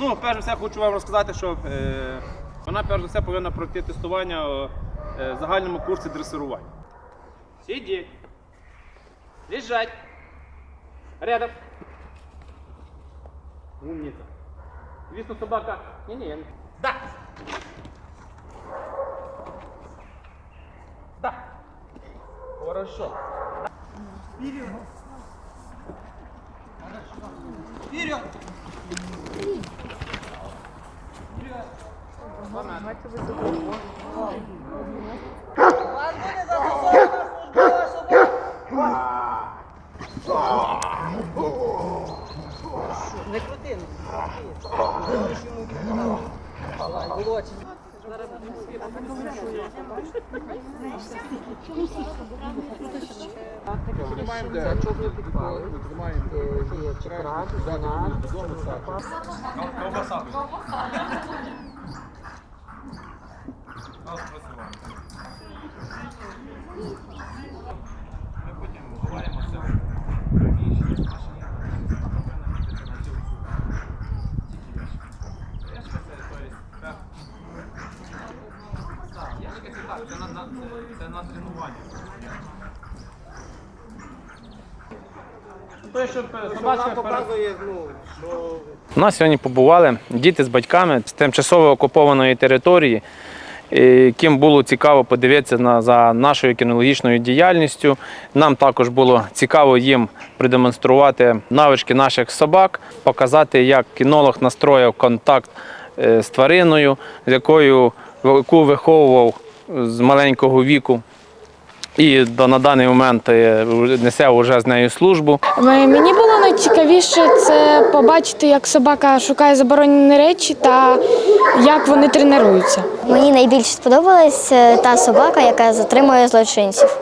Ну, перш за все, хочу вам розказати, що е, вона перш за все повинна пройти тестування е, е, в загальному курсі дресирування. Сидіть. Лежать. Рядом. Умниця. Звісно, собака. Ні-ні. я не- Да. Да. Хорошо. Не крути, Можеш йому Володь. Це чорний підпал. Є Ми потім ну, У нас сьогодні побували діти з батьками з тимчасово окупованої території, яким було цікаво подивитися на, за нашою кінологічною діяльністю. Нам також було цікаво їм продемонструвати навички наших собак, показати, як кінолог настроїв контакт е, з твариною, з якою яку виховував з маленького віку. І на даний момент е, несе вже з нею службу. Е, Мені було найцікавіше це побачити, як собака шукає заборонені речі та як вони тренуються. Мені найбільше сподобалась е, та собака, яка затримує злочинців.